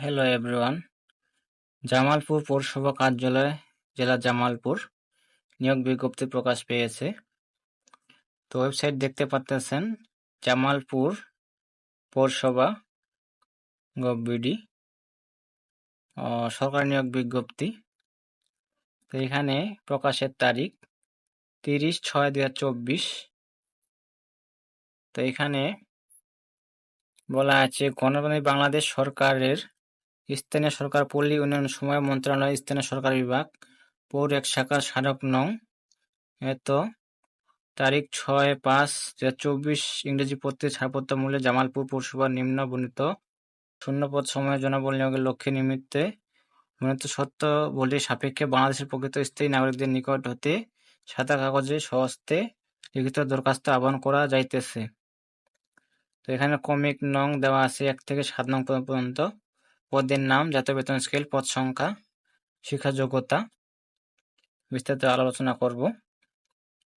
Hello everyone Jamalpur পৌরসভা কার্যালয়, জেলা জামালপুর, নিয়োগ বিজ্ঞপ্তি প্রকাশ পেয়েছে। তো ওয়েবসাইট দেখতে পাচ্তেছেন জামালপুর পৌরসভা গভবিডি সরকারি নিয়োগ বিজ্ঞপ্তি। তো এখানে প্রকাশের তারিখ তিরিশ ছয় দু চব্বিশ। তো এখানে বলা আছে গণতান্ত্রিক বাংলাদেশ সরকারের স্থানীয় সরকার পল্লী উন্নয়ন সময় মন্ত্রণালয়, স্থানীয় সরকার বিভাগ, পৌর এক শাখার স্মারক নং। এত তারিখ ছয় পাঁচ দু চব্বিশ, ইংরেজি পত্রে ছাড়পত্র মূল্যে জামালপুর পৌরসভার নিম্ন বর্ণিত শূন্যপদ সময়ের জনবল নিয়োগের লক্ষ্যে নিমিত্তে বর্ণিত সত্য বলে সাপেক্ষে বাংলাদেশের প্রকৃত স্থায়ী নাগরিকদের নিকট হতে সাদা কাগজে সহস্তে লিখিত দরখাস্ত আহ্বান করা যাইতেছে। তো এখানে কমিক নং দেওয়া আছে, এক থেকে সাত নং পর্যন্ত। পদের নাম, জাতীয় বেতন স্কেল পদ সংখ্যা, শিক্ষা যোগ্যতা বিস্তারিত আলোচনা করব।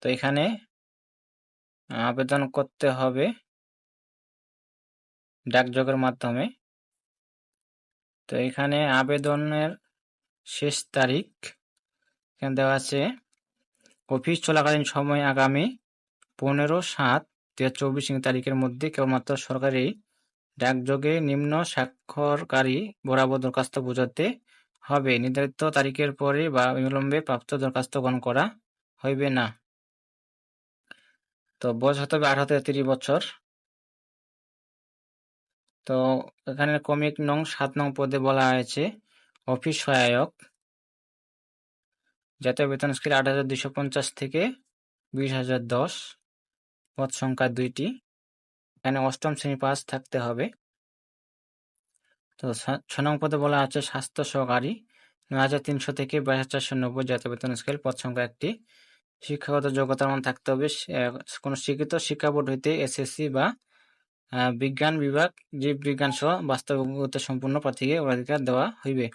তো এখানে আবেদন করতে হবে ডাকযোগের মাধ্যমে। তো এখানে আবেদনের শেষ তারিখ, এখানে দেওয়া আছে, অফিস চলাকালীন সময় আগামী পনেরো সাত দু হাজার চব্বিশ তারিখের মধ্যে কেবলমাত্র সরকারি ডাকযোগে নিম্ন স্বাক্ষরকারী বরাবর দরখাস্ত বোঝাতে হবে। নির্ধারিত তারিখের পরে বা বিলম্বে প্রাপ্ত দরখাস্ত গ্রহণ করা হইবে না। তো বয়স হতে হবে আঠারো থেকে তিরিশ বছর। তো এখানে কমিক নং সাত নং পদে বলা হয়েছে, অফিস সহায়ক। জাতীয় বেতন স্কেল আট হাজার দুইশো পঞ্চাশ থেকে বিশ হাজার দশ, পদ সংখ্যা দুইটি। এখানে অষ্টম শ্রেণি পাস থাকতে হবে। তো ছ নং পদে বলা আছে স্বাস্থ্য সহকারী। নয় হাজার তিনশো থেকে বাইশ হাজার চারশো নব্বই জাতীয় বেতন স্কেল, পদ সংখ্যা একটি। শিক্ষাগত যোগ্যতার মান থাকতে হবে কোনো শিক্ষিত শিক্ষা বোর্ড হইতে এসএসসি বা বিজ্ঞান বিভাগ, জীব বিজ্ঞান সহ বাস্তবতা সম্পূর্ণ প্রার্থীকে অগ্রাধিকার দেওয়া হইবে।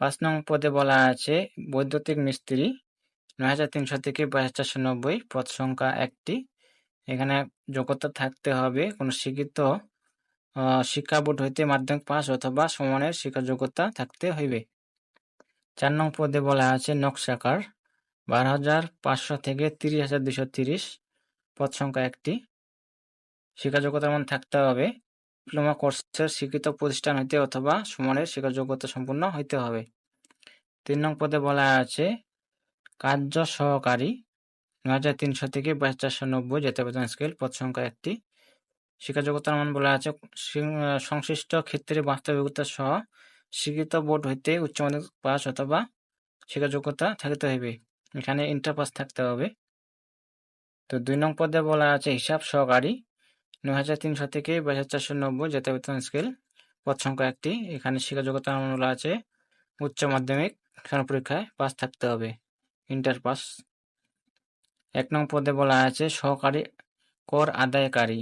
পাঁচ নং পদে বলা আছে বৈদ্যুতিক মিস্ত্রি। নয় হাজার তিনশো থেকে বাইশ চারশো নব্বই, পদ সংখ্যা একটি। এখানে যোগ্যতা থাকতে হবে। কোনো শিক্ষিত শিক্ষা বোর্ড হইতে মাধ্যমিক পাস অথবা সমানের শিক্ষা যোগ্যতা থাকতে হইবে। চার নং পদে বলা আছে নকশাকার। বারো হাজার পাঁচশো থেকে তিরিশ হাজার দুশো তিরিশ। পদ সংখ্যা একটি। শিক্ষা যোগ্যতার মান থাকতে হবে। ডিপ্লোমা কোর্সের স্বীকৃত প্রতিষ্ঠান হইতে অথবা সমানের শিক্ষা যোগ্যতা সম্পূর্ণ হইতে হবে। তিন নং পদে বলা আছে কার্য সহকারী। হাজার তিনশো থেকে বাইশ চারশো নব্বই জাতীয় বেতন স্কেল পদ সংখ্যা একটি। শিক্ষাযোগ্যতার মান বলা আছে সংশ্লিষ্ট ক্ষেত্রে বাস্তবিকতা সহ স্বীকৃত বোর্ড হইতে উচ্চ মাধ্যমিক পাস অথবা শিক্ষাযোগ্যতা থাকিতে হইবে। এখানে ইন্টার পাস থাকতে হবে। তো দুই নং পদে বলা আছে, হিসাব সহকারী, নয় হাজার তিনশো থেকে বাইশ হাজার চারশো নব্বই জাতীয় বেতন স্কেল পদ সংখ্যা একটি। এখানে শিক্ষাযোগ্যতার মান বলা আছে, উচ্চ মাধ্যমিক পরীক্ষায় পাস থাকতে হবে ইন্টার পাস এক নং পদে বলা আছে, সহকারী কর আদায়কারী,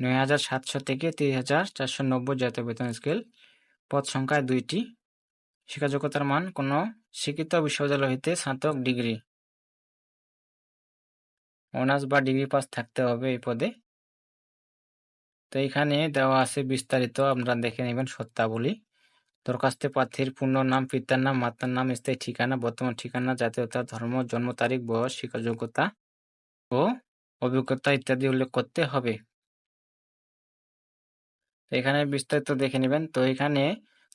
নয় হাজার সাতশো থেকে তিরিশ হাজার চারশো নব্বই জাতীয় বেতন স্কেল, পদ সংখ্যায় দুইটি। শিক্ষাযোগ্যতার মান, কোনো শিক্ষিত বিশ্ববিদ্যালয় হইতে স্নাতক ডিগ্রি। অনার্স বা ডিগ্রি পাস থাকতে হবে এই পদে। তো এখানে দেওয়া আছে বিস্তারিত, আপনারা দেখে নেবেন সত্যাবলী। দরখাস্তে প্রার্থীর পূর্ণ নাম, পিতার নাম, মাতার নাম, স্থায়ী ঠিকানা, বর্তমান ঠিকানা, জাতীয়তা, ধর্ম, জন্ম তারিখ, বয়স, শিক্ষাযোগ্যতা। ও অভিজ্ঞতা ইত্যাদি উল্লেখ করতে হবে। এখানে বিস্তারিত দেখে নেবেন। তো এখানে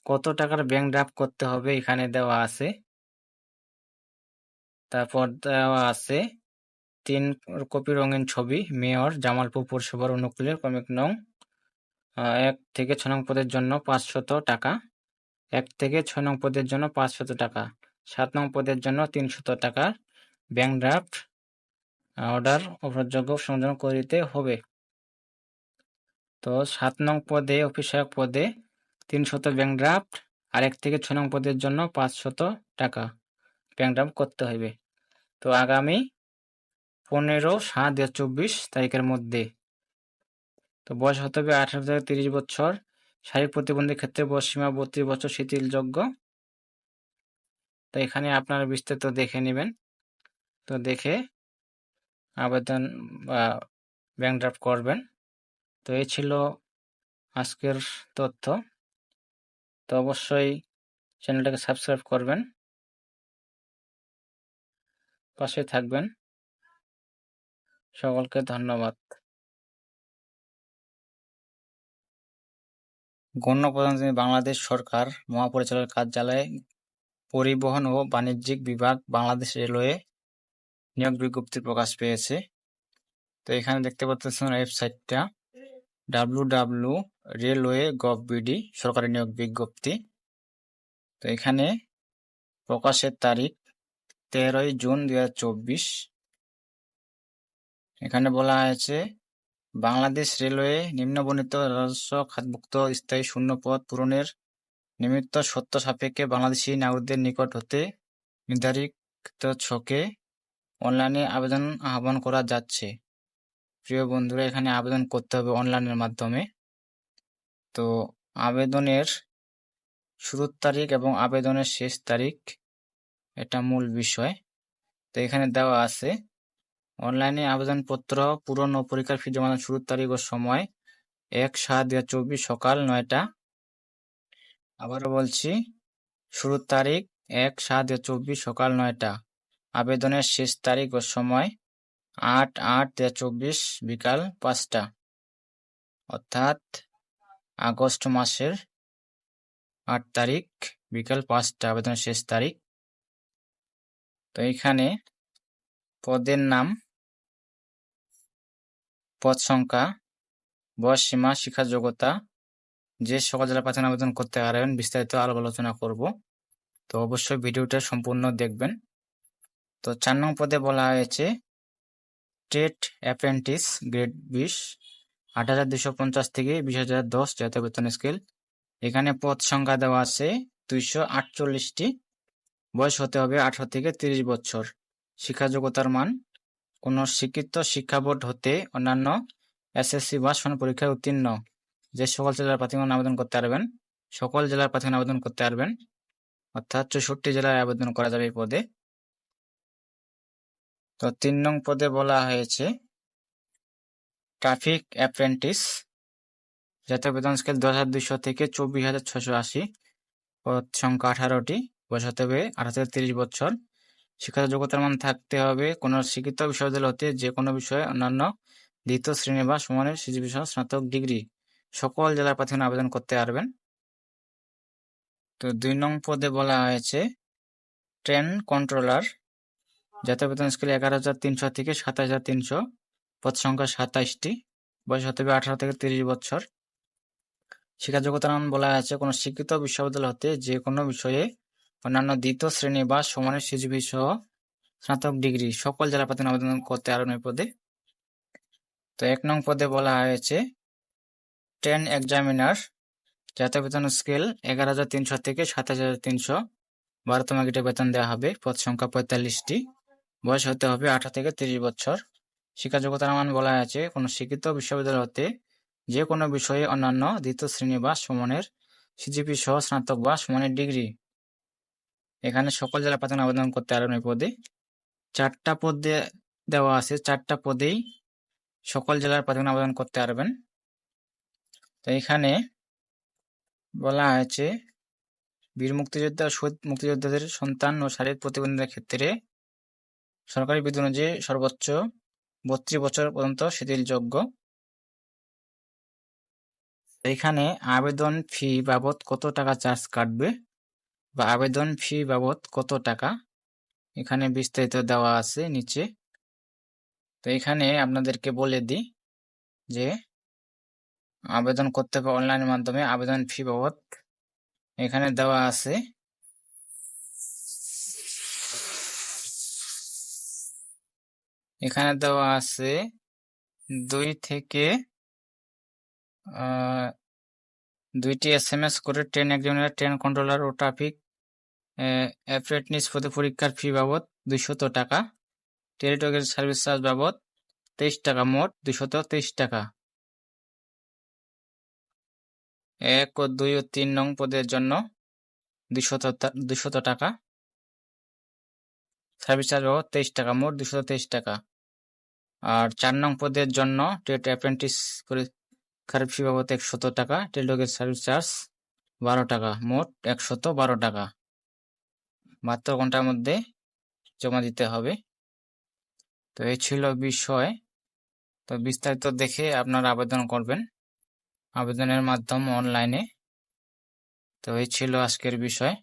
কত টাকার ব্যাংক ড্রাফট করতে হবে এখানে দেওয়া আছে। তারপর দেওয়া আছে তিন কপি রঙিন ছবি, মেয়র, জামালপুর পৌরসভার অনুকূলের কমিক নং এক থেকে ছ নং পদের জন্য পাঁচশত টাকা, এক থেকে ছ নং পদের জন্য পাঁচশত টাকা, সাত নং পদের জন্য তিনশত টাকার ব্যাংক ড্রাফট অর্ডার অপরযোগ্য সংযোজন করিতে হবে। তো সাত নং পদে অফিসার পদে তিনশত ব্যাংক ড্রাফট আর এক থেকে ছয় নং পদের জন্য পাঁচশত টাকা ব্যাংক ড্রাফট করতে হবে তো আগামী পনেরো সাত দু চব্বিশ তারিখের মধ্যে তো বয়স হতে হবে আঠারো থেকে তিরিশ বছর। শারীরিক প্রতিবন্ধীর ক্ষেত্রে বয়স সীমা বত্রিশ বছর শিথিলযোগ্য। তো এখানে আপনারা বিস্তারিত দেখে নেবেন। তো দেখে আবেদন বা ব্যাংক ড্রাফট করবেন। তো এই ছিল আজকের তথ্য। তো অবশ্যই চ্যানেলটাকে সাবস্ক্রাইব করবেন। পাশে থাকবেন। সকলকে ধন্যবাদ। গণপ্রজাতন্ত্রী বাংলাদেশ সরকার মহাপরিচালকের কার্যালয়, পরিবহন ও বাণিজ্যিক বিভাগ, বাংলাদেশ রেলওয়ে নিয়োগ বিজ্ঞপ্তি প্রকাশ পেয়েছে। তো এখানে দেখতে পাচ্ছেন ওয়েবসাইটটা W W railway gov BD সরকারি নিয়োগ বিজ্ঞপ্তি। তো এখানে প্রকাশের তারিখ তেরোই জুন দুই এখানে বলা হয়েছে, বাংলাদেশ রেলওয়ে নিম্নবর্ণিত রাজস্ব খাতভুক্ত স্থায়ী শূন্য পদ পূরণের নিমিত্ত সত্য সাপেক্ষে বাংলাদেশি নাগরিকদের নিকট হতে নির্ধারিত ছকে অনলাইনে আবেদন আহ্বান করা যাচ্ছে। প্রিয় বন্ধুরা, এখানে আবেদন করতে হবে অনলাইনের মাধ্যমে। তো আবেদনের শুরুর তারিখ এবং আবেদনের শেষ তারিখ, এটা মূল বিষয়। তো এখানে দেওয়া আছে, অনলাইনে আবেদনপত্র পূরণ ও পরীক্ষার ফি জমা শুরুর তারিখ ও সময় এক সাত দুই চব্বিশ সকাল নয়টা। আবারও বলছি, শুরুর তারিখ এক সাত দুই চব্বিশ সকাল নয়টা। আবেদনের শেষ তারিখ ও সময় আট আট দুই চব্বিশ বিকাল পাঁচটা। অর্থাৎ আগস্ট মাসের আট তারিখ বিকাল পাঁচটা, আবেদনের শেষ তারিখ। তো এখানে পদের নাম, পদ সংখ্যা, বয়স সীমা, শিক্ষা যোগ্যতা, যে সকল জেলা প্রার্থী আবেদন করতে পারবেন বিস্তারিত আলাপ আলোচনা করব। তো অবশ্যই ভিডিওটা সম্পূর্ণ দেখবেন। তো চার নং পদে বলা হয়েছে, টেট অ্যাপ্রেন্টিস গ্রেড বিশ, আট হাজার দুশো পঞ্চাশ থেকে বিশ হাজার দশ জাতীয় বেতন স্কেল। এখানে পদ সংখ্যা দেওয়া আছে দুইশো আটচল্লিশটি। বয়স হতে হবে আঠারো থেকে তিরিশ বছর। শিক্ষা যোগ্যতার মান, কোনো স্বীকৃত শিক্ষা বোর্ড হতে অন্যান্য এসএসসি বা সন পরীক্ষায় উত্তীর্ণ। যে সকল জেলার প্রার্থীগণ আবেদন করতে পারবেন, সকল জেলার প্রার্থীগণ আবেদন করতে পারবেন, অর্থাৎ চৌষট্টি জেলায় আবেদন করা যাবে এই পদে। তো তিন নং পদে বলা হয়েছে, ট্রাফিক অ্যাপ্রেন্টিস জাতীয় বেতন স্কেল দশ হাজার দুইশো থেকে চব্বিশ হাজার ছশো আশি, পদ সংখ্যা আঠারোটি, বয়স হতে হবে আঠারো থেকে তিরিশ বছর। শিক্ষাগত যোগ্যতার মান থাকতে হবে কোনো স্বীকৃত বিশ্ববিদ্যালয় হতে যে কোনো বিষয়ে অন্যান্য দ্বিতীয় শ্রেণি বা সমানের সিজিপি সহ স্নাতক ডিগ্রি সকল জেলার প্রার্থীগণ আবেদন করতে পারবেন। তো দুই নং পদে বলা হয়েছে, ট্রেন কন্ট্রোলার জাতীয় বেতন স্কেল এগারো হাজার তিনশো থেকে সাতাশ হাজার তিনশো, পদ সংখ্যা সাতাইশটি। বয়স হতে হবে আঠারো থেকে তিরিশ বছর। শিক্ষা যোগ্যতার মান বলা আছে, কোনো শিক্ষিত বিশ্ববিদ্যালয় হতে যে কোনো বিষয়ে অন্যান্য দ্বিতীয় শ্রেণি বা সমানের সিজিপি সহ স্নাতক ডিগ্রি, সকল জেলা প্রার্থী আবেদন করতে পারবেন এই পদে। তো এক নং পদে বলা হয়েছে, টেন এক্সামিনার জাতীয় বেতন স্কেল এগারো হাজার তিনশো থেকে সাতাশ হাজার তিনশো বারোতম গেটে বেতন দেওয়া হবে, পদ সংখ্যা পঁয়তাল্লিশটি। বয়স হতে হবে আঠারো থেকে তিরিশ বছর। শিক্ষা যোগ্যতার মান বলা আছে কোনো শিক্ষিত বিশ্ববিদ্যালয় হতে যে কোনো বিষয়ে অন্যান্য দ্বিতীয় শ্রেণি বা সমানের সিজিপি সহ স্নাতক বা সমানের ডিগ্রি। এখানে সকল জেলা প্রার্থী আবেদন করতে পারবেন এই পদে। চারটা পদে দেওয়া আছে, চারটা পদেই সকল জেলার প্রার্থী আবেদন করতে পারবেন। তো এখানে বলা হয়েছে, বীর মুক্তিযোদ্ধা শহীদ মুক্তিযোদ্ধাদের সন্তান ও শারীরিক প্রতিবন্ধীদের ক্ষেত্রে সরকারি বিধি অনুযায়ী সর্বোচ্চ বত্রিশ বছর পর্যন্ত শিথিলযোগ্য। এখানে আবেদন ফি বাবদ কত টাকা চার্জ কাটবে বা আবেদন ফি বাবদ কত টাকা? এখানে বিস্তারিত দেওয়া আছে নিচে। তো এখানে আপনাদেরকে বলে দিই যে আবেদন করতে হবে অনলাইনের মাধ্যমে। আবেদন ফি বাবদ এখানে দেওয়া আছে এখানে দেওয়া আছে দুই থেকে দুইটি এস এম এস করে ট্রেন এক্সামিনার ট্রেন কন্ট্রোলার ও ট্রাফিক অ্যাপ্রেন্টিস পদে পরীক্ষার ফি বাবদ দুইশত টাকা টেলিটকের সার্ভিস চার্জ বাবদ তেইশ টাকা, মোট দুইশত তেইশ টাকা। এক ও দুই ও তিন নং পদের জন্য দুইশত দুইশত টাকা। সার্ভিস চার্জ বাবদ তেইশ টাকা, মোট দুশো তেইশ টাকা। আর চার নং পদের জন্য টেট অ্যাপ্রেন্টিস পরীক্ষার ফি বাবদ একশত টাকা টেলিটকের সার্ভিস চার্জ বারো টাকা, মোট একশত বারো টাকা। বাহাত্তর ঘণ্টার মধ্যে জমা দিতে হবে। তো এই ছিল বিষয়। তো বিস্তারিত দেখে আপনারা আবেদন করবেন আবেদনের মাধ্যম অনলাইনে। তো এই ছিল আজকের বিষয়।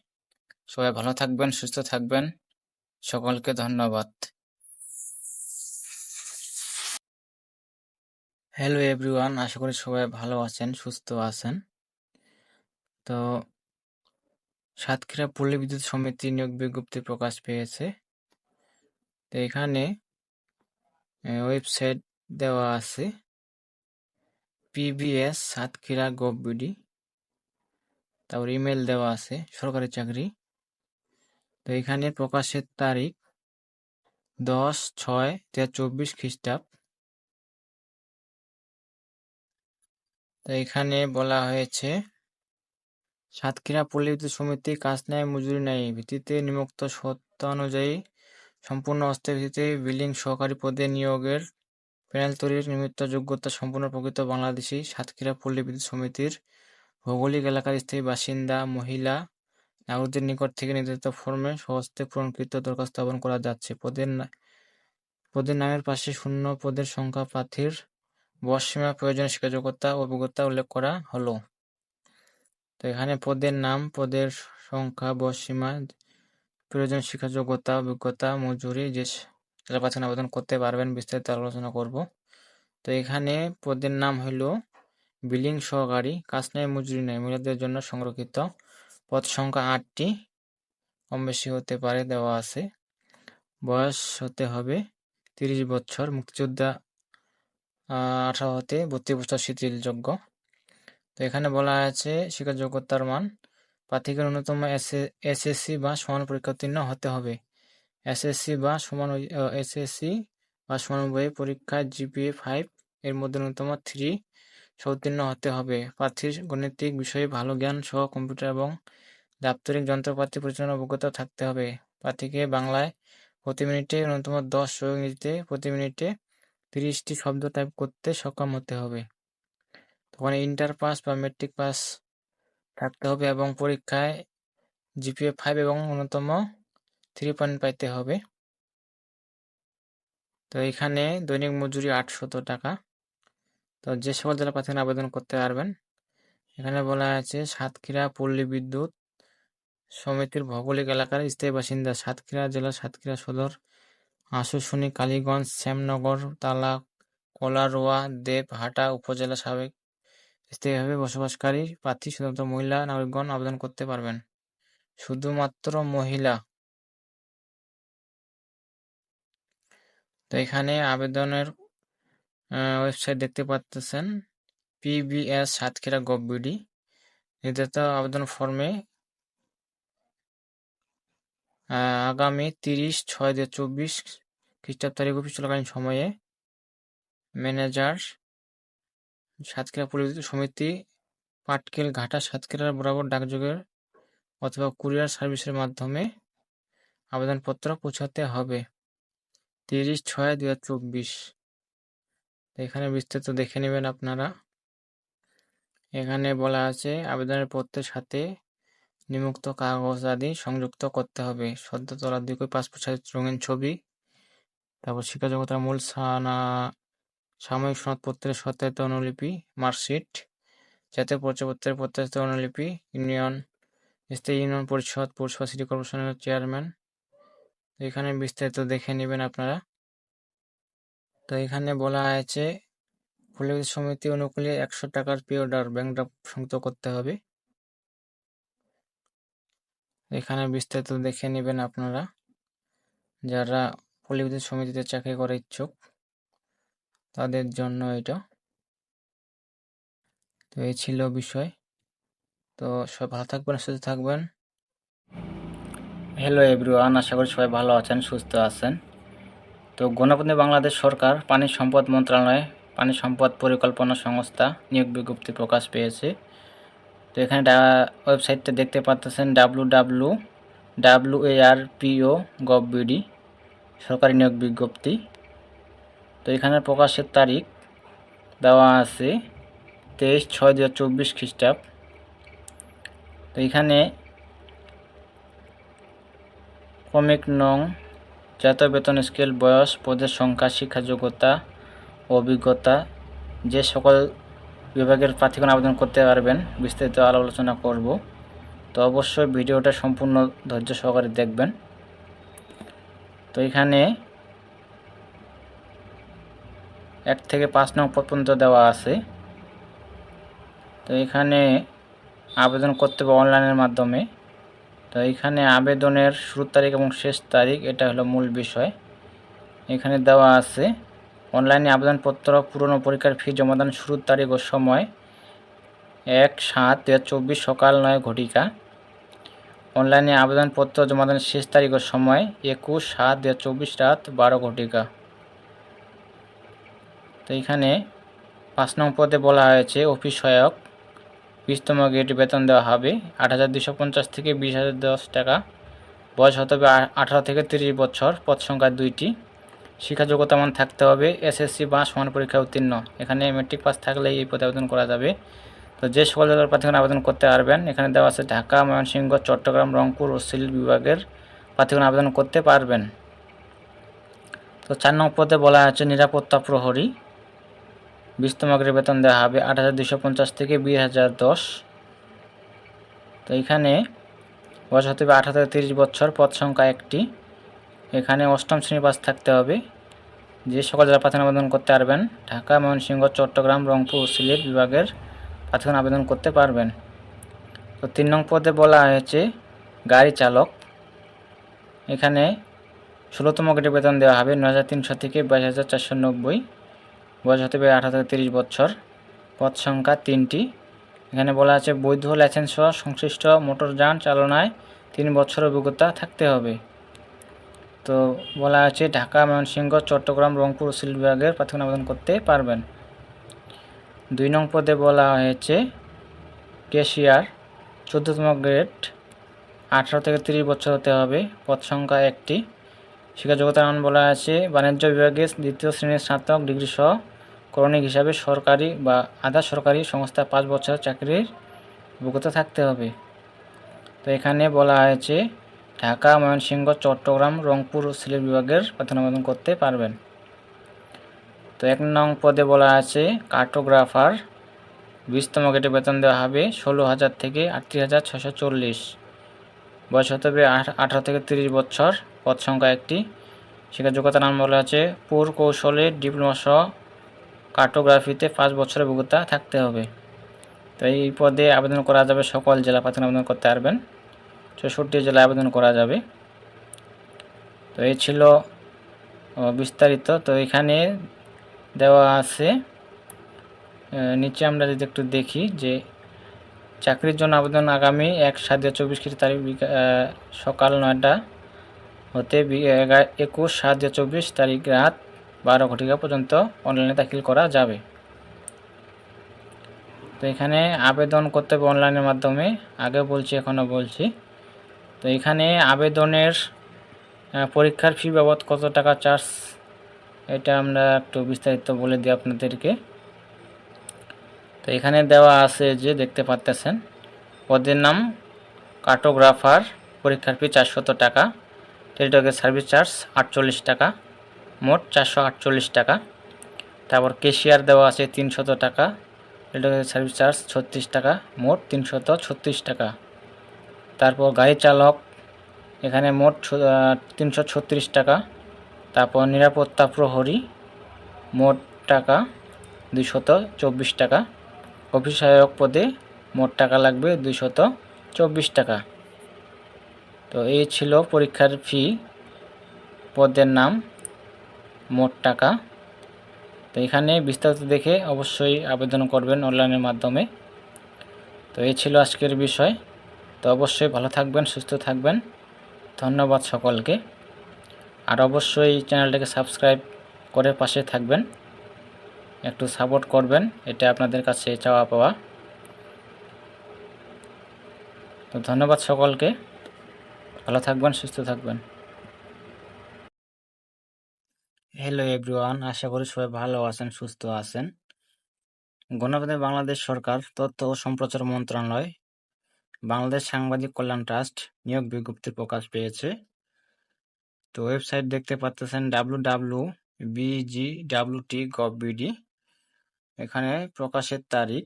সবাই ভালো থাকবেন, সুস্থ থাকবেন। সকলকে ধন্যবাদ। হ্যালো এভরিওয়ান আশা করি সবাই ভালো আছেন, সুস্থ আছেন। তো সাতক্ষীরা পল্লী বিদ্যুৎ সমিতি নিয়োগ বিজ্ঞপ্তি প্রকাশ পেয়েছে। তো এখানে ওয়েবসাইট দেওয়া আছে। PBS Satkhira gov bd. তারপর ইমেল দেওয়া আছে, সরকারি চাকরি। এখানে প্রকাশের তারিখ দশ ছয় দু চব্বিশ খ্রিস্টাব্দ। তো এখানে বলা হয়েছে, সাতক্ষীরা পল্লী বিদ্যুৎ সমিতি কাজ নেয় মজুরি নেয় ভিত্তিতে নিম্নোক্ত অনুযায়ী সম্পূর্ণ অস্থায়ী ভিত্তিতে বিলিং সহকারী পদে নিয়োগের প্যানেল তৈরির নিমিত্ত যোগ্যতা সম্পূর্ণ প্রকৃত বাংলাদেশী সাতক্ষীরা পল্লী বিদ্যুৎ সমিতির ভৌগোলিক এলাকার স্থায়ী বাসিন্দা, মহিলা নাগরিকদের নিকট থেকে নির্ধারিত ফর্মে সহস্তে পূরণকৃত দরখাস্ত আহ্বান করা যাচ্ছে। পদের পদের নামের পাশে শূন্য পদের সংখ্যা প্রার্থীর বয়সসীমা প্রয়োজনীয় শিক্ষাযোগ্যতা অভিজ্ঞতা উল্লেখ করা হলো। তো এখানে পদের নাম, পদের সংখ্যা বয়সসীমা প্রয়োজনীয় শিক্ষাযোগ্যতা, অভিজ্ঞতা, মজুরি, যে প্রার্থী আবেদন করতে পারবেন বিস্তারিত আলোচনা করব। তো এখানে পদের নাম হইল বিলিং সহকারী, কাজ নেয় মজুরি নেয় মহিলাদের জন্য সংরক্ষিত পদ সংখ্যা আটটি। কম বেশি হতে পারে দেওয়া আছে। বয়স হতে হবে তিরিশ বছর। মুক্তিযোদ্ধা আঠারো হতে বত্রিশ বছর শিথিলযোগ্য। তো এখানে বলা আছে শিক্ষা যোগ্যতার মান প্রার্থীকে ন্যূনতম এসএসসি বা সমান পরীক্ষা উত্তীর্ণ হতে হবে। এসএসসি বা সমান এসএসসি বা সমানুবয়ী পরীক্ষায় জিপিএ ফাইভ এর মধ্যে ন্যূনতম থ্রি সৌতীর্ণ হতে হবে। প্রার্থীর গণিতিক বিষয়ে ভালো জ্ঞান সহ কম্পিউটার এবং দাপ্তরিক যন্ত্রপাতি পরিচালনার অভিজ্ঞতা থাকতে হবে। প্রার্থীকে বাংলায় প্রতি মিনিটে ন্যূনতম দশ ও ইংরেজিতে প্রতি মিনিটে তিরিশটি শব্দ টাইপ করতে সক্ষম হতে হবে। তখন ইন্টার পাস বা মেট্রিক পাস থাকতে হবে এবং পরীক্ষায় জিপিএ ফাইভ এবং ন্যূনতম থ্রি পয়েন্ট পাইতে হবে। তো এখানে দৈনিক মজুরি আটশত টাকা। তো যে সকল জেলা প্রার্থীরা আবেদন করতে পারবেন, এখানে বলা আছে সাতক্ষীরা পল্লী বিদ্যুৎ সমিতির ভৌগোলিক এলাকার স্থায়ী বাসিন্দা, সাতক্ষীরা জেলা সাতক্ষীরা সদর, আশুশুনি, কালীগঞ্জ, শ্যামনগর, তালা, কলারোয়া দেবহাটা উপজেলা সাবেক স্থায়ীভাবে বসবাসকারী প্রার্থী শুধুমাত্র মহিলা, নাগরিকগণ আবেদন করতে পারবেন। শুধুমাত্র মহিলা। তো এখানে আবেদনের ওয়েবসাইট দেখতে পাচ্ছেন পিবিএস সাতক্ষীরা গভবিডি নির্ধারিত আবেদন ফর্মে আগামী তিরিশ ছয় দু চব্বিশ খ্রিস্টাব্দ তারিখ অফিস চলাকালীন সময়ে ম্যানেজার সাতক্ষীরা পুলিশ সমিতি, পাটকেল ঘাটা সাতক্ষীরার বরাবর ডাকযোগের অথবা কুরিয়ার সার্ভিসের মাধ্যমে আবেদনপত্র পৌঁছাতে হবে। তিরিশ ছয় দু চব্বিশ। এখানে বিস্তারিত দেখে নেবেন আপনারা। এখানে বলা আছে, আবেদনের পত্রের সাথে নিমুক্ত কাগজ আদি সংযুক্ত করতে হবে। সদ্য তোলা দুই পাসপোর্ট সাইজ, রঙিন ছবি, তারপর শিক্ষাযোগ্যতার মূল সানা, সাময়িক সনদপত্রের সত্যায়িত অনুলিপি, মার্কশিট, জাতীয় পরিচয়পত্রের প্রত্যাশিত অনুলিপি, ইউনিয়ন, স্থায়ী ইউনিয়ন পরিষদ, পৌরসভা, সিটি কর্পোরেশনের চেয়ারম্যান। এখানে বিস্তারিত দেখে নেবেন আপনারা। তো এখানে বলা আছে, ফুলের সমিতি অনুকূলে একশো টাকার পে অর্ডার ব্যাংক ড্রাফট সংযুক্ত করতে হবে। এখানে বিস্তারিত দেখে নেবেন আপনারা, যারা পল্লী সমিতিতে চাকরি করার ইচ্ছুক, তাদের জন্য এটা। তো এই ছিল বিষয়। তো সবাই ভালো থাকবেন, সুস্থ থাকবেন। হ্যালো এভরিওয়ান আশা করি সবাই ভালো আছেন, সুস্থ আছেন। তো গণপতি বাংলাদেশ সরকার পানি সম্পদ মন্ত্রণালয়, পানি সম্পদ পরিকল্পনা সংস্থা নিয়োগ বিজ্ঞপ্তি প্রকাশ পেয়েছে। তো এখানে ওয়েবসাইটটা দেখতে পাচ্ছেন W W W R PO gov BD সরকারি নিয়োগ বিজ্ঞপ্তি। তো এখানে প্রকাশের তারিখ দেওয়া আছে তেইশ ছয় দু চব্বিশ খ্রিস্টাব্দ। তো এখানে ক্রমিক নং জাতীয় বেতন স্কেল, বয়স, পদের সংখ্যা, শিক্ষা যোগ্যতা, অভিজ্ঞতা, যে সকল বিভাগের প্রার্থীগণ আবেদন করতে পারবেন, বিস্তারিত আলোচনা করব। তো অবশ্যই ভিডিওটা সম্পূর্ণ ধৈর্য সহকারে দেখবেন। তো এখানে এক থেকে পাঁচ নং পর্যন্ত দেওয়া আছে। তো এখানে আবেদন করতে হবে অনলাইনের মাধ্যমে। তো এখানে আবেদনের শুরুর তারিখ এবং শেষ তারিখ, এটা হলো মূল বিষয়। এখানে দেওয়া আছে, অনলাইনে আবেদনপত্র, পুরনো পরীক্ষার ফি জমাদান শুরুর তারিখ ও সময় এক সাত দু সকাল নয় ঘটিকা। অনলাইনে আবেদনপত্র জমাদানের শেষ তারিখ ও সময় একুশ সাত দু রাত বারো ঘটিকা। তো এখানে পাঁচ নং পদে বলা হয়েছে, অফিস সহায়ক বিশতম গ্রেড বেতন দেওয়া হবে। আট হাজার দুশো পঞ্চাশ থেকে বিশ হাজার দশ টাকা। বয়স হতে হবে আঠারো থেকে তিরিশ বছর, পদ সংখ্যা দুইটি। শিক্ষা যোগ্যতা মান থাকতে হবে এসএসসি বা সমান পরীক্ষা উত্তীর্ণ। এখানে মেট্রিক পাস থাকলে এই পদে আবেদন করা যাবে। তো যে সকল জেলার প্রার্থীগণ আবেদন করতে পারবেন, এখানে দেওয়া আছে ঢাকা, ময়মনসিংহ, চট্টগ্রাম, রংপুর ও সিলেট বিভাগের প্রার্থীগণ আবেদন করতে পারবেন। তো চার নং পদে বলা আছে নিরাপত্তা প্রহরী। বিশতম বেতন দেওয়া হবে আট হাজার দুশো পঞ্চাশ থেকে বিশ হাজার দশ। তো এখানে বয়স হতে হবে আঠারো থেকে তিরিশ বছর, পদ সংখ্যা একটি। এখানে অষ্টম শ্রেণি পাস থাকতে হবে। যে সকল জেলা প্রার্থী আবেদন করতে পারবেন, ঢাকা, ময়মনসিংহ, চট্টগ্রাম, রংপুর, সিলেট বিভাগের প্রার্থীগণ আবেদন করতে পারবেন। তো তিন নং পদে বলা হয়েছে, গাড়ি চালক। এখানে ষোলোতম গ্রেডে বেতন দেওয়া হবে নয় হাজার তিনশো থেকে বাইশ হাজার চারশো নব্বই। বয়স হতে হবে আঠারো থেকে তিরিশ বছর পদ সংখ্যা তিনটি। এখানে বলা আছে, বৈধ লাইসেন্স সহ সংশ্লিষ্ট মোটরযান চালনায় তিন বছর অভিজ্ঞতা থাকতে হবে। তো বলা আছে, ঢাকা, ময়মনসিংহ, চট্টগ্রাম, রংপুর সিলেট বিভাগের প্রার্থীগণ আবেদন করতে পারবেন। দুই নং পদে বলা হয়েছে, কেশিয়ার, চোদ্দতম গ্রেড, আঠারো থেকে তিরিশ বছর হতে হবে, পদ সংখ্যা একটি। শিক্ষা যোগ্যতার বলা আছে, বাণিজ্য বিভাগে দ্বিতীয় শ্রেণির স্নাতক ডিগ্রি সহ করণিক হিসাবে সরকারি বা আধা সরকারি সংস্থা পাঁচ বছর চাকরির অভিজ্ঞতা থাকতে হবে। তো এখানে বলা হয়েছে, ঢাকা, ময়মনসিংহ, চট্টগ্রাম, রংপুর ও সিলেট বিভাগের প্রার্থনা আবেদন করতে পারবেন। তো এক নং পদে বলা আছে, কার্টোগ্রাফার, বিশতম গেটে বেতন দেওয়া হবে ষোলো হাজার থেকে আটত্রিশ হাজার ছশো চল্লিশ। বয়স হতে হবে আঠারো থেকে তিরিশ বছর, পদ সংখ্যা একটি। শিক্ষা যোগ্যতার নাম বলা আছে পুর কৌশলে ডিপ্লোমা সহ কার্টোগ্রাফিতে পাঁচ বছরের অভিজ্ঞতা থাকতে হবে। তো এই পদে আবেদন করা যাবে, সকল জেলা প্রার্থনা আবেদন করতে পারবেন। চৌষট্টি জেলায় আবেদন করা যাবে। তো এই ছিল বিস্তারিত। তো এখানে দেওয়া আছে নিচে আমরা যদি একটু দেখি যে চাকরির জন্য আবেদন আগামী এক সাত দু চব্বিশ তারিখ সকাল নয়টা হতে একুশ সাত দু চব্বিশ তারিখ রাত বারো ঘটিকা পর্যন্ত অনলাইনে দাখিল করা যাবে। তো এখানে আবেদন করতে হবে অনলাইনের মাধ্যমে। আগে বলছি, এখনও বলছি। তো এখানে আবেদনের পরীক্ষার ফি বাবদ কত টাকা চার্জ এটা আমরা একটু বিস্তারিত বলে দিই আপনাদেরকে। তো এখানে দেওয়া আছে যে, দেখতে পাচ্তেছেন পদের নাম কার্টোগ্রাফার পরীক্ষার ফি চারশত টাকা টেলিটকের সার্ভিস চার্জ আটচল্লিশ টাকা। মোট চারশো আটচল্লিশ টাকা। তারপর কেশিয়ার দেওয়া আছে তিনশত টাকা। সার্ভিস চার্জ ছত্রিশ টাকা, মোট তিনশত ছত্রিশ টাকা। তারপর গাড়ি চালক, এখানে মোট তিনশো ছত্রিশ টাকা। তারপর নিরাপত্তা প্রহরী, মোট টাকা দুইশত চব্বিশ টাকা। অফিস সহায়ক পদে মোট টাকা লাগবে দুইশত চব্বিশ টাকা। তো এই ছিল পরীক্ষার ফি পদের নাম মোট টাকা। তো এখানে বিস্তারিত দেখে অবশ্যই আবেদন করবেন অনলাইনের মাধ্যমে। তো এই ছিল আজকের বিষয়। তো অবশ্যই ভালো থাকবেন, সুস্থ থাকবেন। ধন্যবাদ সকলকে। আর অবশ্যই চ্যানেলটাকে সাবস্ক্রাইব করে পাশে থাকবেন। একটু সাপোর্ট করবেন, এটা আপনাদের কাছে চাওয়া পাওয়া। তো ধন্যবাদ সকলকে। ভালো থাকবেন, সুস্থ থাকবেন। হ্যালো এভরিওয়ান আশা করি সবাই ভালো আছেন, সুস্থ আছেন। গণপ্রজাতন্ত্রী বাংলাদেশ সরকার, তথ্য ও সম্প্রচার মন্ত্রণালয়, বাংলাদেশ সাংবাদিক কল্যাণ ট্রাস্ট নিয়োগ বিজ্ঞপ্তি প্রকাশ পেয়েছে। তো ওয়েবসাইট দেখতে পাচ্ছেন W W BG W T gov BD এখানে প্রকাশের তারিখ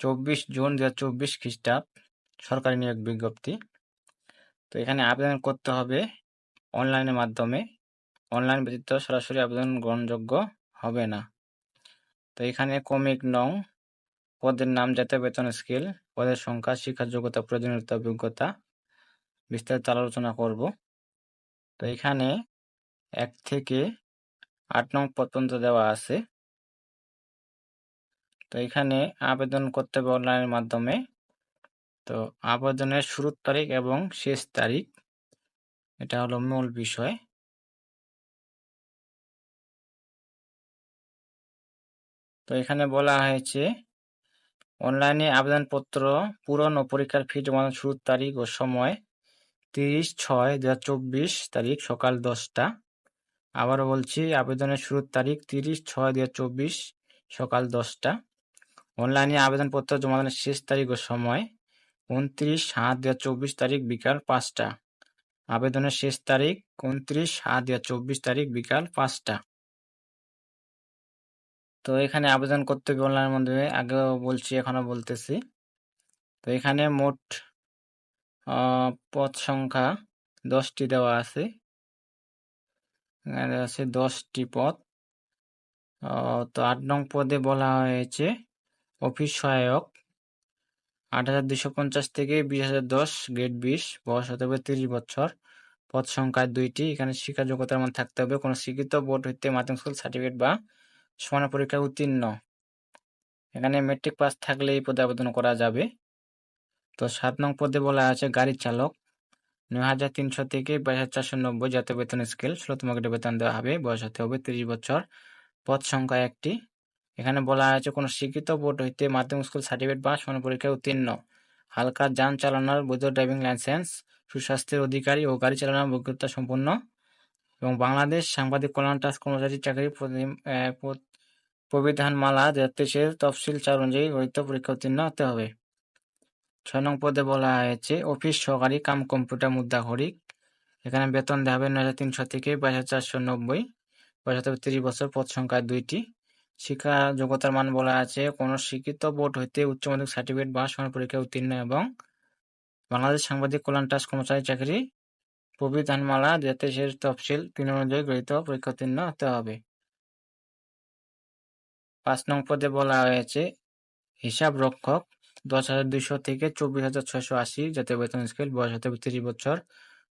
চব্বিশ জুন দু হাজার চব্বিশ খ্রিস্টাব্দ, সরকারি নিয়োগ বিজ্ঞপ্তি। তো এখানে আবেদন করতে হবে অনলাইনের মাধ্যমে। অনলাইন ব্যতীত সরাসরি আবেদন গ্রহণযোগ্য হবে না। তো এখানে কমিক নং, পদের নাম, জাতীয় বেতন, স্কেল, পদের সংখ্যা, শিক্ষা যোগ্যতা, প্রয়োজনীয়তা, অভিজ্ঞতা বিস্তারিত আলোচনা করব। তো এখানে এক থেকে আট নং পর্যন্ত দেওয়া আছে। তো এখানে আবেদন করতে হবে অনলাইনের মাধ্যমে। তো আবেদনের শুরুর তারিখ এবং শেষ তারিখ, এটা হলো মূল বিষয়। তো এখানে বলা হয়েছে, অনলাইনে আবেদনপত্র পূরণ ও পরীক্ষার ফি জমানোর শুরুর তারিখ ও সময় তিরিশ ছয় দু তারিখ সকাল দশটা। আবারও বলছি, আবেদনের শুরুর তারিখ তিরিশ ছয় দু সকাল দশটা। অনলাইনে আবেদনপত্র জমানোর শেষ তারিখ ও সময় উনত্রিশ সাত দু চব্বিশ তারিখ বিকাল পাঁচটা। আবেদনের শেষ তারিখ উনত্রিশ সাত দু চব্বিশ তারিখ বিকাল পাঁচটা। তো এখানে আবেদন করতে হবে অনলাইনের মাধ্যমে আগেও বলছি, এখনও বলতেছি। তো এখানে মোট পদ সংখ্যা দশটি দেওয়া আছে। এখানে আছে দশটি পদ। তো আট নং পদে বলা হয়েছে, অফিস সহায়ক, আট হাজার দুশো পঞ্চাশ থেকে বিশ হাজার দশ গ্রেড বিশ, বয়স হতে হবে তিরিশ বছর। পদ সংখ্যা দুইটি, এখানে শিক্ষা যোগ্যতার মধ্যে থাকতে হবে। কোনো শিক্ষিত বোর্ড হইতে মাধ্যমিক স্কুল সার্টিফিকেট বা সমান পরীক্ষায় উত্তীর্ণ। এখানে মেট্রিক পাস থাকলে এই পদে আবেদন করা যাবে। তো সাত নং পদে বলা আছে গাড়ি চালক। নয় হাজার তিনশো থেকে বাইশ হাজার চারশো নব্বই জাতীয় বেতন স্কেল ষোলোতম গ্রেডে বেতন দেওয়া হবে। বয়স হতে হবে তিরিশ বছর। পদ সংখ্যা একটি। এখানে বলা হয়েছে কোনো শিক্ষিত বোর্ড হইতে মাধ্যমিক স্কুল সার্টিফিকেট বা সমান পরীক্ষায় উত্তীর্ণ। হালকা যান চালানোর বৈধ ড্রাইভিং লাইসেন্স সুস্বাস্থ্যের অধিকারী ও গাড়ি চালানোর অভিজ্ঞতা সম্পন্ন। এবং বাংলাদেশ সাংবাদিক কল্যাণ ট্রাস্ট কর্মচারী চাকরি প্রবিধানমালা তেইশের তফসিল চার অনুযায়ী গঠিত পরীক্ষা উত্তীর্ণ হতে হবে। ছয় নং পদে বলা হয়েছে, অফিস সহকারী কাম কম্পিউটার মুদ্রা খরিক এখানে বেতন দেওয়া হবে নয় হাজার তিনশো থেকে বাইশ হাজার চারশো নব্বই। বয়স হতে তিরিশ বছর, পদ সংখ্যা দুইটি। শিক্ষা যোগ্যতার মান বলা আছে, কোন শিক্ষিত বোর্ড হইতে উচ্চ মাধ্যমিক সার্টিফিকেট বা সমান পরীক্ষায় উত্তীর্ণ এবং বাংলাদেশ সাংবাদিক কল্যাণ ট্রাস্ট কর্মচারী চাকরি প্রবিধানমালা তেইশের তফসিল তিন অনুযায়ী গঠিত পরীক্ষা উত্তীর্ণ হতে হবে। পাঁচ নং পদে বলা হয়েছে, হিসাব রক্ষক দশ হাজার দুইশো থেকে চব্বিশ হাজার ছয়শো আশি জাতীয় বেতন স্কেল, বয়স হতে হবে তিরিশ বছর,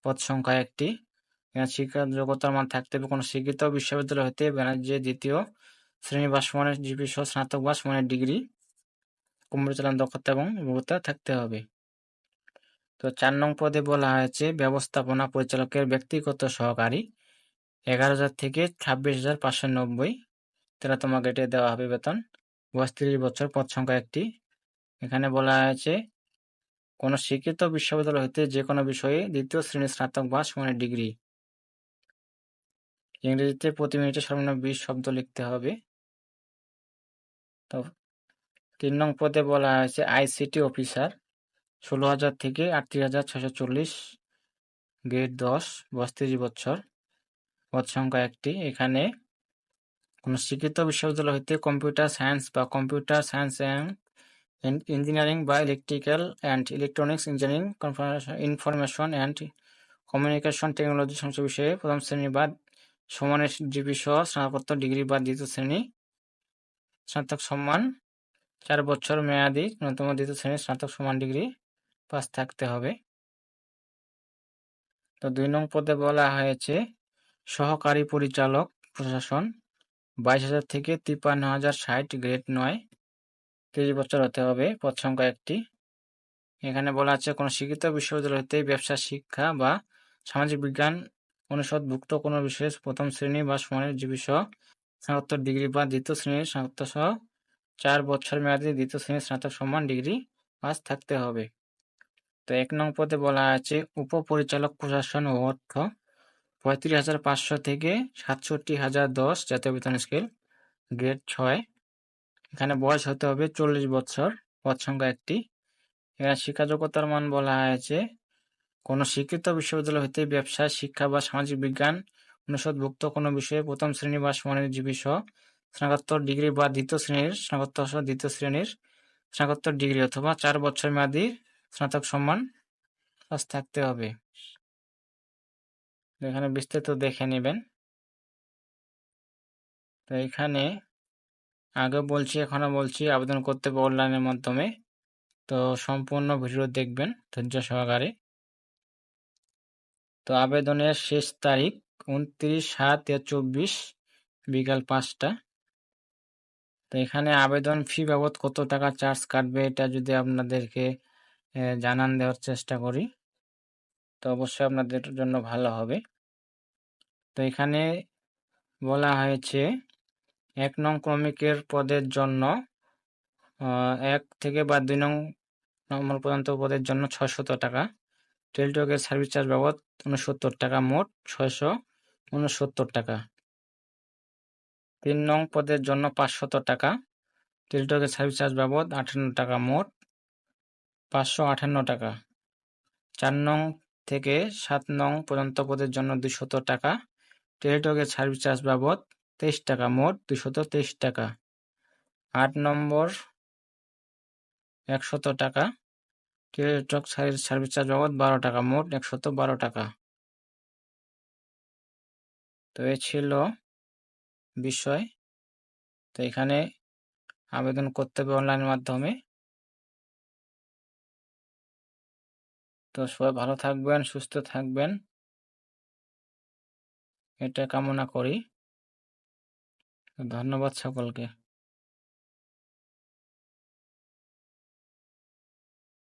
পদ সংখ্যা একটি। শিক্ষা যোগ্যতার মান থাকতে হবে কোনো শিক্ষিত বিশ্ববিদ্যালয় হতে বাণিজ্যে দ্বিতীয় শ্রেণি বা সমানের জিপি সহ স্নাতক বা সমানের ডিগ্রি, কম্পিউটার চালান দক্ষতা এবং অভিজ্ঞতা থাকতে হবে। তো চার নং পদে বলা হয়েছে, ব্যবস্থাপনা পরিচালকের ব্যক্তিগত সহকারী এগারো হাজার থেকে ছাব্বিশ হাজার পাঁচশো নব্বই তেরোতম গেটে দেওয়া হবে বেতন। বয়স তিরিশ বছর পদ সংখ্যা একটি। এখানে বলা হয়েছে, কোন শিক্ষিত বিশ্ববিদ্যালয় হইতে যে কোনো বিষয়ে দ্বিতীয় শ্রেণির স্নাতক বা সমানের ডিগ্রি। ইংরেজিতে প্রতি মিনিটে সর্বনিম্ন বিশ শব্দ লিখতে হবে। তো, তিন নং পদে বলা হয়েছে, আইসিটি অফিসার, ষোলো হাজার থেকে আটত্রিশ হাজার ছশো চল্লিশ গ্রেড দশ, বত্রিশ বছর, পদ সংখ্যা একটি। এখানে কোনো শিক্ষিত বিশ্ববিদ্যালয় হইতে কম্পিউটার সায়েন্স বা কম্পিউটার সায়েন্স অ্যান্ড ইঞ্জিনিয়ারিং বা electrical and electronics engineering information and communication technology সমস্ত বিষয়ে প্রথম শ্রেণি বা সমানের ডিগ্রি সহ স্নাতকোত্তর ডিগ্রি বা দ্বিতীয় শ্রেণি স্নাতক সম্মান চার বছর মেয়াদি ন্যূনতম দ্বিতীয় শ্রেণির স্নাতক সমান ডিগ্রি পাস থাকতে হবে। তো দুই নং পদে বলা হয়েছে সহকারী পরিচালক প্রশাসন। বাইশ হাজার থেকে তিপ্পান্ন হাজার ষাট গ্রেড নয় তিরিশ বছর হতে হবে। পদ সংখ্যা একটি। এখানে বলা আছে, কোনো শিক্ষিত বিশ্ববিদ্যালয় হতে ব্যবসা, শিক্ষা বা সামাজিক বিজ্ঞান অনুষদভুক্ত কোনো বিশেষ প্রথম শ্রেণি বা সমানের জীবী সহ স্নাতক ডিগ্রি বা দ্বিতীয় শ্রেণির স্নাতক সহ চার বছর মেয়াদী দ্বিতীয় শ্রেণির স্নাতক সম্মান ডিগ্রি পাস থাকতে হবে। তো এক নং পদে বলা আছে, উপপরিচালক প্রশাসন ও অর্থ পঁয়ত্রিশ হাজার পাঁচশো থেকে সাতষট্টি হাজার দশ জাতীয় বেতন স্কেল, গ্রেড ছয়। এখানে বয়স হতে হবে চল্লিশ বছর, পদ সংখ্যা একটি। এখানে শিক্ষা যোগ্যতার মান বলা হয়েছে, কোনো স্বীকৃত বিশ্ববিদ্যালয় হতে ব্যবসা শিক্ষা বা সামাজিক বিজ্ঞান অনুষদভুক্ত কোনো বিষয়ে প্রথম শ্রেণি বা সমানের জীবী সহ স্নাতকোত্তর ডিগ্রি বা দ্বিতীয় শ্রেণির, স্নাতকোত্তর সহ দ্বিতীয় শ্রেণির স্নাতকোত্তর ডিগ্রি অথবা চার বছর মেয়াদী স্নাতক সম্মান থাকতে হবে। এখানে বিস্তারিত দেখে নেবেন। তো এখানে আগে বলছি এখনও বলছি, আবেদন করতে হবে অনলাইনের মাধ্যমে। তো সম্পূর্ণ ভিডিও দেখবেন ধৈর্য সহকারে। তো আবেদনের শেষ তারিখ উনত্রিশ সাত চব্বিশ, বিকাল পাঁচটা। তো এখানে আবেদন ফি বাবদ কত টাকা চার্জ কাটবে, এটা যদি আপনাদেরকে জানান দেওয়ার চেষ্টা করি। তো অবশ্যই আপনাদের জন্য ভালো হবে। তো এখানে বলা হয়েছে, এক নং ক্রমিকের পদের জন্য এক থেকে বা দুই নং নম্বর পর্যন্ত পদের জন্য ছয়শত টাকা। টেলিটকের সার্ভিস চার্জ বাবদ উনসত্তর টাকা, মোট ছয়শো উনসত্তর টাকা। তিন নং পদের জন্য পাঁচশত টাকা টেলিটকের সার্ভিস চার্জ বাবদ আটান্ন টাকা, মোট পাঁচশো আটান্ন টাকা। চার নং থেকে সাত নং পর্যন্ত পদের জন্য দুশত টাকা। টেলিটকের সার্ভিস চার্জ বাবদ তেইশ টাকা, মোট দুশত তেইশ টাকা। আট নম্বর, একশত টাকা। টেলিটক সার্ভিস চার্জ বাবদ বারো টাকা, মোট একশত বারো টাকা। তো এ ছিল বিষয়। তো এখানে আবেদন করতে হবে অনলাইনের মাধ্যমে। তো সবাই ভালো থাকবেন সুস্থ থাকবেন। এটা কামনা করি। ধন্যবাদ সকলকে।